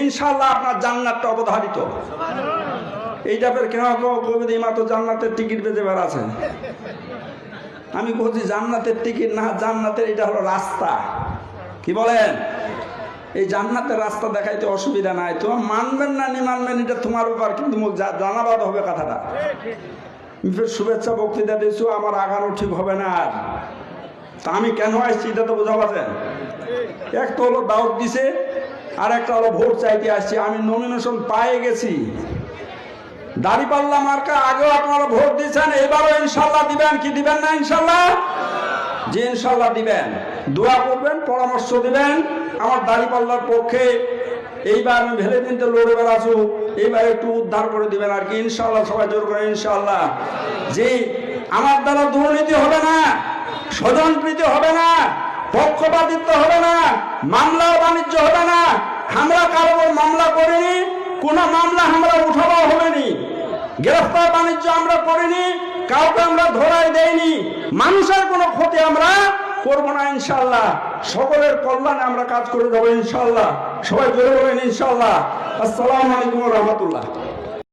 ইনশাল্লাহ আপনার জান্নাতটা অবধারিত। এই টাইপের কেন কবি মাত্র জান্নাতের টিকিট বেঁধে বেড়াচ্ছে। আমি বলছি, জান্নাতের টিকিট না, জান্নাতের এটা হলো রাস্তা। কি বলেন? এই জান্নাতের রাস্তা দেখাইতে অসুবিধা নাই। তোমার মানবেন না, নি মানবেন, এটা তোমার ব্যাপার, কিন্তু জানাবাদ হবে কথাটা। ফের শুভেচ্ছা, বক্তৃতা দিয়েছ, আমার আগানো ঠিক হবে না আর। তা আমি কেন আসছি, এটা তো বোঝা এক তো হলো দাওয়াত দিছে আর একটা হলো ভোট চাইতে আসছি, আমি নমিনেশন পায়ে গেছি। দাড়ি পাল্লা মার্কা, আগেও আপনারা ভোট দিয়েছেন, এবারও ইনশাল্লাহ দিবেন, কি দিবেন না ইনশাল্লাহ? যে ইনশাল্লাহ দিবেন। দোয়া করবেন, পরামর্শ দিবেন। আমার দাড়ি পাল্লার পক্ষে এইবার আমি ভেলে দিনতে লড়ে বেড়াচ্ছু, এইবার একটু উদ্ধার করে দিবেন আর কি, ইনশাল্লাহ, সবাই জোর করে, ইনশাল্লাহ। যে আমার দ্বারা দুর্নীতি হবে না স্বজন প্রীতি হবে না, পক্ষপাতিত্ব হবে না। মামলা বাণিজ্য হবে না। আমরা কারও মামলা করিনি, কোন মামলা আমরা উঠানো হবেনি। গ্রেফতার বাণিজ্য আমরা করিনি, কাউকে আমরা ধরাই দেইনি। মানুষের কোনো ক্ষতি আমরা করব না ইনশাল্লাহ সকলের কল্যাণে আমরা কাজ করে যাব ইনশাল্লাহ সবাই জোরে বলেন ইনশাল্লাহ আসসালামু আলাইকুম রহমতুল্লাহ।